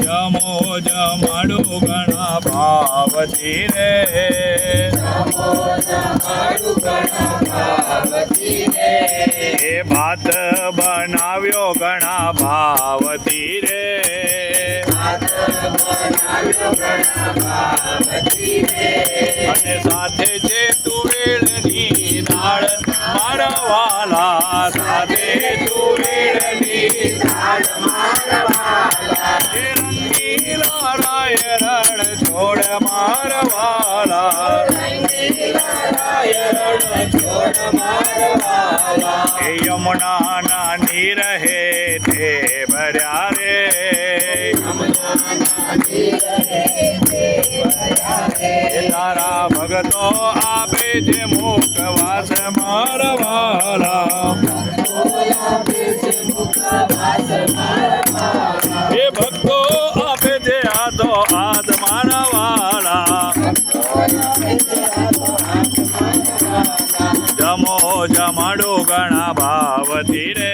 જમો જમાડું ઘણા ભાવથી રે એ ભાત બનાવ્યો ઘણા ભાવતી રે. અને સાથે છે તુવેરની દાળ, મારા વાલા સાથે તુવેરની દાળ. યમુના ના નીર હે તે ભર્યા રે તારા ભગતો આપે છે મુખવાસ મારવાલા. એ ભક્તો આપે છે આદો જમો જમાડો ગણા ભાવતી રે.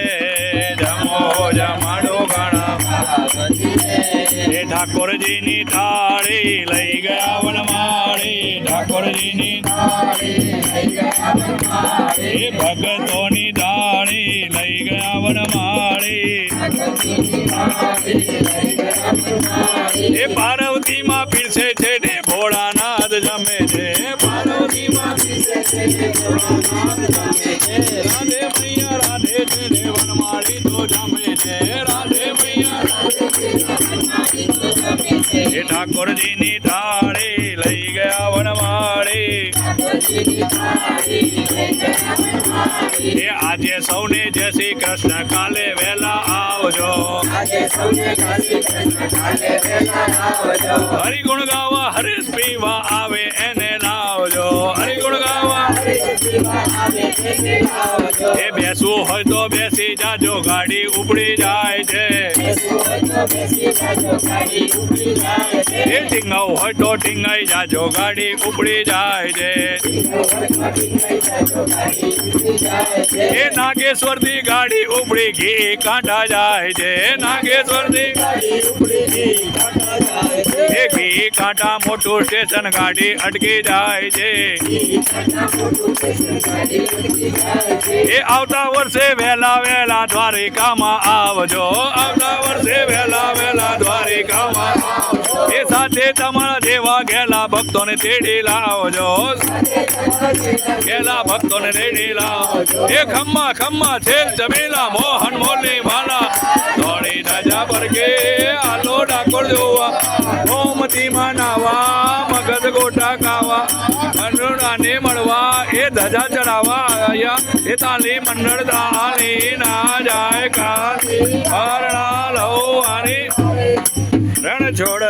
જમો જમાડો ઘણા એ ઠાકોરજીની થાળી લઈ ગયા વનમાળી. ઠાકોરજીની એ ભગતોની દાળી લઈ ગયા વનમાળી. એ રાધે મૈયા રાધે છે ઠાકોરજીની થાળી લઈ ગયા વનમાળી એ આજે સૌને જય શ્રી કૃષ્ણ, કાલે વહેલા આવજો. હરિ ગુણ ગાવા હરીશ પીવા આવે એને એ બેસવું હોય તો બેસી જાજો, ગાડી ઉપડી જાય છે. એ ટીંગાવું હોય તો ટીંગાઈ જાજો, ગાડી ઉપડી જાય છે. એ નાગેશ્વરથી ગાડી ઉપડી ઘી કાંઠા જાય છે. નાગેશ્વરથી એ ઘી કાંઠા મોટું સ્ટેશન ગાડી અટકી જાય છે. એ આવતા વર્ષે વહેલા વહેલા દ્વારિકામાં આવજો. આવતા વર્ષે વહેલા વહેલા દ્વારિકામાં એ સાથે તમારા જેવા ગેલા ભક્તોને તેડી લાવજો. ગેલા ભક્તોને તેડી લાવજો. એ ખમ્મા ખમ્મા છેલ જમેલા મોહન મોલી માલા. ધોળી રાજા પર આલો ડાકોર ઓમથી મનાવા મગજ ગોટા ખાવા અનુરાને મળવા, એ ધજા ચડાવા આયા. એ તાલી મંડળ દાલી ના જાય કા હરણા લવ આની રણ છોડ